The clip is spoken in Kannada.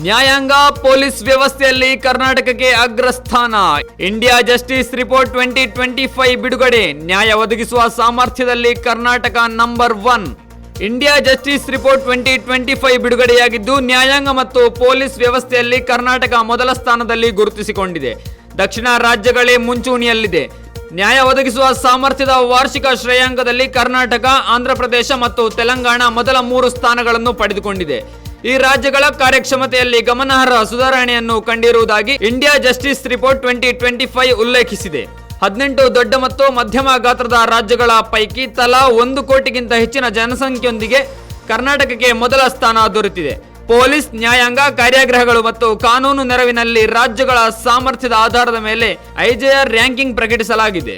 ನ್ಯಾಯಾಂಗ ಪೊಲೀಸ್ ವ್ಯವಸ್ಥೆಯಲ್ಲಿ ಕರ್ನಾಟಕಕ್ಕೆ ಅಗ್ರಸ್ಥಾನ. India Justice Report twenty twenty five ಬಿಡುಗಡೆ. ನ್ಯಾಯ ಒದಗಿಸುವ ಸಾಮರ್ಥ್ಯದಲ್ಲಿ Karnataka number one. India Justice Report twenty twenty five ಬಿಡುಗಡೆಯಾಗಿದ್ದು, ನ್ಯಾಯಾಂಗ ಮತ್ತು ಪೊಲೀಸ್ ವ್ಯವಸ್ಥೆಯಲ್ಲಿ ಕರ್ನಾಟಕ ಮೊದಲ ಸ್ಥಾನದಲ್ಲಿ ಗುರುತಿಸಿಕೊಂಡಿದೆ. ದಕ್ಷಿಣ ರಾಜ್ಯಗಳೇ ಮುಂಚೂಣಿಯಲ್ಲಿದೆ. ನ್ಯಾಯ ಒದಗಿಸುವ ಸಾಮರ್ಥ್ಯದ ವಾರ್ಷಿಕ ಶ್ರೇಯಾಂಕದಲ್ಲಿ ಕರ್ನಾಟಕ, ಆಂಧ್ರಪ್ರದೇಶ ಮತ್ತು ತೆಲಂಗಾಣ ಮೊದಲ ಮೂರು ಸ್ಥಾನಗಳನ್ನು ಪಡೆದುಕೊಂಡಿದೆ. ಈ ರಾಜ್ಯಗಳ ಕಾರ್ಯಕ್ಷಮತೆಯಲ್ಲಿ ಗಮನಾರ್ಹ ಸುಧಾರಣೆಯನ್ನು ಕಂಡಿರುವುದಾಗಿ India Justice Report twenty twenty five ಉಲ್ಲೇಖಿಸಿದೆ. ಹದಿನೆಂಟು ದೊಡ್ಡ ಮತ್ತು ಮಧ್ಯಮ ಗಾತ್ರದ ರಾಜ್ಯಗಳ ಪೈಕಿ ತಲಾ ಒಂದು ಕೋಟಿಗಿಂತ ಹೆಚ್ಚಿನ ಜನಸಂಖ್ಯೆಯೊಂದಿಗೆ ಕರ್ನಾಟಕಕ್ಕೆ ಮೊದಲ ಸ್ಥಾನ ದೊರೆತಿದೆ. ಪೊಲೀಸ್, ನ್ಯಾಯಾಂಗ, ಕಾರ್ಯಾಗ್ರಹಗಳು ಮತ್ತು ಕಾನೂನು ನೆರವಿನಲ್ಲಿ ರಾಜ್ಯಗಳ ಸಾಮರ್ಥ್ಯದ ಆಧಾರದ ಮೇಲೆ ಐಜೆಆರ್ ರ್ಯಾಂಕಿಂಗ್ ಪ್ರಕಟಿಸಲಾಗಿದೆ.